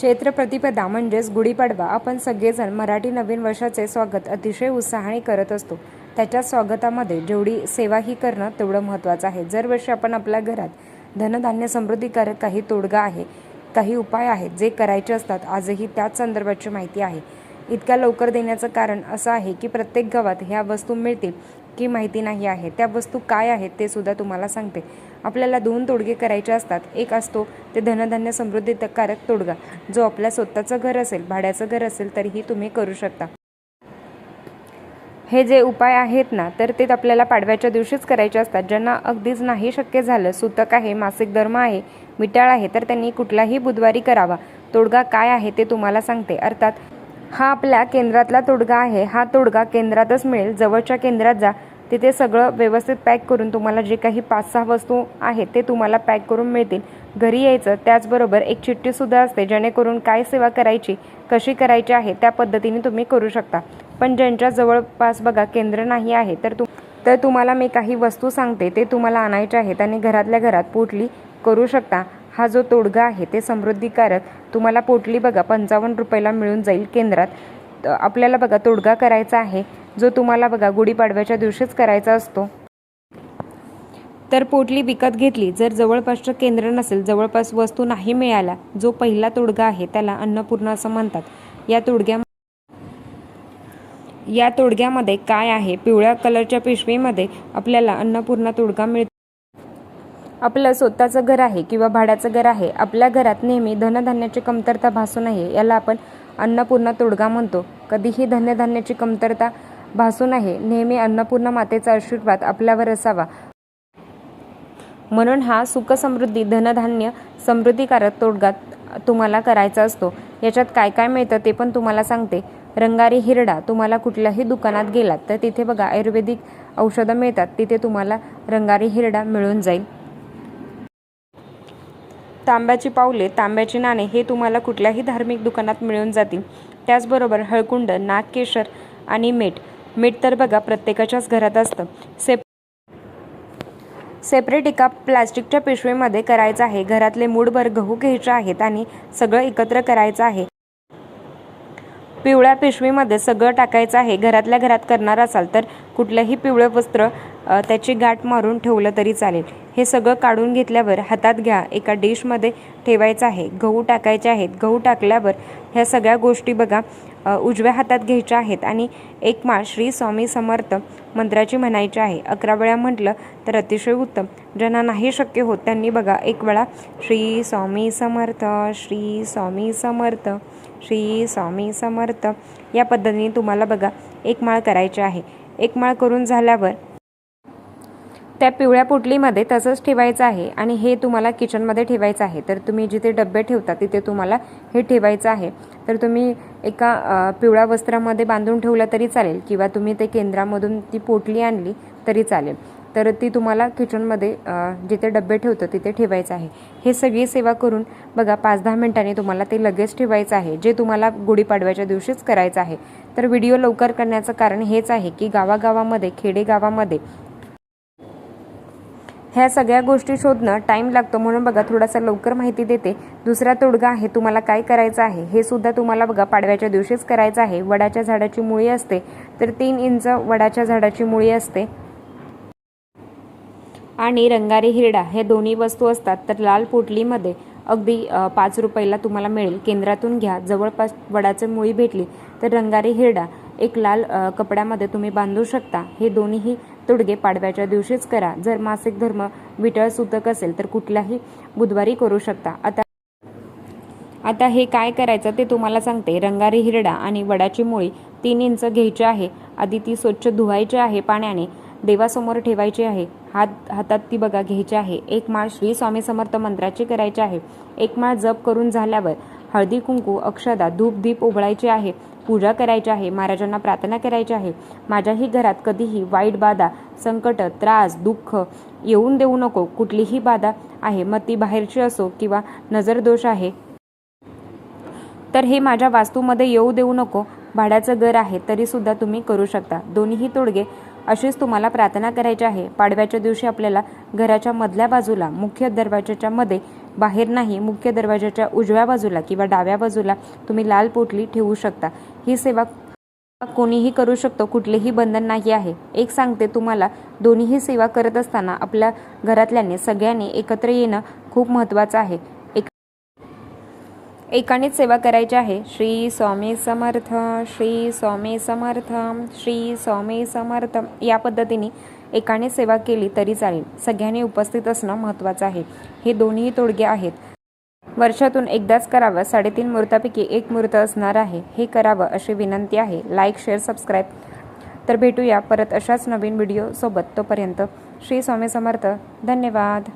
चैत्र प्रतिपदा म्हणजेच गुढीपाडवा. आपण सगळेजण मराठी नवीन वर्षाचे स्वागत अतिशय उत्साहाने करत असतो. त्याच्या स्वागतामध्ये जेवढी सेवा ही करणं तेवढं महत्त्वाचं आहे. दरवर्षी आपण आपल्या घरात धनधान्य समृद्धीकारक काही तोडगा आहे काही उपाय आहेत जे करायचे असतात. आजही त्याच संदर्भाची माहिती आहे. इतक्या लवकर देण्याचं कारण असं आहे की प्रत्येक गावात ह्या वस्तू मिळतील. की माहिती नाही आहे. त्या वस्तू काय आहेत ते सुद्धा तुम्हाला सांगते. आपल्याला दोन तोडगे करायचे असतात. एक असतो ते धनधान्य समृद्धीकारक तोडगा जो आपल्या स्वतःचं घर असेल भाड्याचं घर असेल तरीही तुम्ही करू शकता. हे जे उपाय आहेत ना तर ते आपल्याला पाडव्याच्या दिवशीच करायचे असतात. ज्यांना अगदीच नाही शक्य झालं सुतक आहे मासिक धर्म आहे मिटाळ आहे तर त्यांनी कुठलाही बुधवारी करावा. तोडगा काय आहे ते तुम्हाला सांगते. अर्थात हा आपल्या केंद्रातला तोडगा आहे. हा तोडगा केंद्रातच मिळेल. जवळच्या केंद्रात जा. तिथे सगळं व्यवस्थित पॅक करून तुम्हाला जे काही पाच सहा वस्तू आहेत ते तुम्हाला पॅक करून मिळतील. घरी यायचं त्याचबरोबर एक चिठ्ठीसुद्धा असते जेणेकरून काय सेवा करायची कशी करायची आहे त्या पद्धतीने तुम्ही करू शकता. पण ज्यांच्या जवळपास बघा केंद्र नाही आहे तर तु तर तुम्हाला मी काही वस्तू सांगते ते तुम्हाला आणायचे आहेत आणि घरातल्या घरात पोटली करू शकता. हा जो तोडगा आहे ते समृद्धीकारक तुम्हाला पोटली बघा पंचावन्न रुपयाला मिळून जाईल केंद्रात. आपल्याला बघा तोडगा करायचा आहे जो तुम्हाला बघा गुढीपाडव्याच्या दिवशीच करायचा असतो. तर पोटली विकत घेतली जर जवळपासचं केंद्र नसेल जवळपास वस्तू नाही मिळाल्या जो पहिला तोडगा आहे त्याला अन्नपूर्णा असं म्हणतात. या तोडग्या या तोडग्यामध्ये काय आहे? पिवळ्या कलरच्या पिशवीमध्ये आपल्याला अन्नपूर्णा तोडगा मिळतो आपलं स्वतःचं घर आहे किंवा भाड्याचं घर आहे आपल्या घरात नेहमी धनधान्याची कमतरता भासू नये याला आपण अन्नपूर्णा तोडगा म्हणतो. कधीही धनधान्याची कमतरता भासू नये नेहमी अन्नपूर्णा मातेचा आशीर्वाद आपल्यावर असावा. म्हणून हा सुखसमृद्धी धनधान्य समृद्धीकारक तोडगा तुम्हाला करायचा असतो. याच्यात काय काय मिळतं ते पण तुम्हाला सांगते. रंगारी हिरडा तुम्हाला कुठल्याही दुकानात गेलात तर तिथे बघा आयुर्वेदिक औषधं मिळतात. तिथे तुम्हाला रंगारी हिरडा मिळून जाईल. तांब्याची पावले तांब्याची नाणे हे तुम्हाला कुठल्याही धार्मिक दुकानात मिळून जातील. त्याचबरोबर हळकुंड नाग केशर आणि मीठ मीठ तर बघा प्रत्येकाच्याच घरात असतं. सेप सेपरेट एका प्लास्टिकच्या पिशवीमध्ये करायचं आहे. घरातले मूडभर गहू घ्यायचे आहेत आणि सगळं एकत्र करायचं आहे. पिवळ्या पिशवीमध्ये सगळं टाकायचं आहे. घरातल्या घरात करणार असाल तर कुठलंही पिवळं वस्त्र त्याची गाठ मारून ठेवलं तरी चालेल. हे सगळं काढून घेतल्यावर हातात घ्या. एका डिशमध्ये ठेवायचं आहे. गहू टाकायचे आहेत. गहू टाकल्यावर ह्या सगळ्या गोष्टी बघा. उजव्या हातात घ्यायच्या आहेत आणि एक माळ श्री स्वामी समर्थ मंत्राची म्हणायची आहे. अकरा वेळा म्हटलं तर अतिशय उत्तम. ज्यांना नाही शक्य होत त्यांनी बघा एक वेळा श्री स्वामी समर्थ श्री स्वामी समर्थ श्री स्वामी समर्थ या पद्धतीने तुम्हाला बघा एक माळ करायची आहे. एक माळ करून झाल्यावर त्या पिवळ्या पोटलीमध्ये तसंच ठेवायचं आहे आणि हे तुम्हाला किचनमध्ये ठेवायचं आहे. तर तुम्ही जिथे डबे ठेवता तिथे तुम्हाला हे ठेवायचं आहे. तर तुम्ही एका पिवळ्या वस्त्रामध्ये बांधून ठेवलं तरी चालेल किंवा तुम्ही ते केंद्रामधून ती पोटली आणली तरी चालेल. तर ती तुम्हाला किचनमध्ये जिथे डबे ठेवतो तिथे ठेवायचं आहे. हे सगळी सेवा करून बघा पाच दहा मिनिटांनी तुम्हाला ते लगेच ठेवायचं आहे. जे तुम्हाला गुढीपाडव्याच्या दिवशीच करायचं आहे. तर व्हिडिओ लवकर करण्याचं कारण हेच आहे की गावागावामध्ये खेडेगावामध्ये ह्या सगळ्या गोष्टी शोधणं टाईम लागतो म्हणून बघा थोडासा लवकर माहिती देते. दुसरा तोडगा आहे तुम्हाला काय करायचं आहे हे सुद्धा तुम्हाला बघा पाडव्याच्या दिवशीच करायचं आहे. वडाच्या झाडाची मुळी असते तर तीन इंच वडाच्या झाडाची मुळी असते. आणि रंगारी हिरडा हे दोन्ही वस्तू असतात तर लाल पोटलीमध्ये अगदी पाच रुपयाला तुम्हाला मिळेल. केंद्रातून घ्या. जवळपास वडाचं मुळी भेटली तर रंगारी हिरडा एक लाल कपड्यामध्ये तुम्ही बांधू शकता. हे दोन्हीही तोडगे पाडव्याच्या दिवशीच करा. जर मासिक धर्म विटळ सुतक असेल तर कुठल्याही बुधवारी करू शकता. आता आता हे काय करायचं ते तुम्हाला सांगते. रंगारी हिरडा आणि वडाची मुळी तीन इंच घ्यायची आहे. आधी ती स्वच्छ धुवायची आहे पाण्याने. देवासमोर ठेवायची आहे. हात हातात ती बघा घ्यायची आहे. एक माळ श्री स्वामी समर्थ मंत्राची करायची आहे. एक माळ जप करून झाल्यावर हळदी कुंकू अक्षदा धूप दीप उबळायचे आहे. पूजा करायची आहे महाराजांना प्रार्थना करायची आहे. माझ्याही घरात कधीही वाईट बाधा संकट त्रास दुःख येऊन देऊ नको. कुठलीही बाधा आहे मग ती बाहेरची असो किंवा नजरदोष आहे. तर हे माझ्या वास्तूमध्ये येऊ देऊ नको. भाड्याचं घर आहे तरी सुद्धा तुम्ही करू शकता. दोन्हीही तोडगे. अशीच तुम्हाला प्रार्थना करायची आहे. पाडव्याच्या दिवशी आपल्याला घराच्या मधल्या बाजूला मुख्य दरवाजाच्या मध्ये बाहेर नाही मुख्य दरवाजाच्या उजव्या बाजूला किंवा डाव्या बाजूला तुम्ही लाल पोटली ठेवू शकता. ही सेवा कोणीही करू शकतो कुठलेही बंधन नाही आहे. एक सांगते तुम्हाला दोन्हीही सेवा करत असताना आपल्या घरातल्याने सगळ्यांनी एकत्र येणं खूप महत्त्वाचं आहे. एक एकानेच सेवा करायची आहे. श्री स्वामी समर्थ श्री स्वामी समर्थ श्री स्वामी समर्थ या पद्धतीने एकाने सेवा केली तरी चालेल. सगळ्यांनी उपस्थित असणं महत्त्वाचं आहे. हे दोन्ही तोडगे आहेत. वर्षातून एकदाच करावं साडेतीन मुहूर्तापैकी एक मुहूर्त असणार आहे. हे करावं अशी विनंती आहे. लाईक शेअर सबस्क्राईब तर भेटूया परत अशाच नवीन व्हिडिओसोबत तोपर्यंत श्री स्वामी समर्थ. धन्यवाद.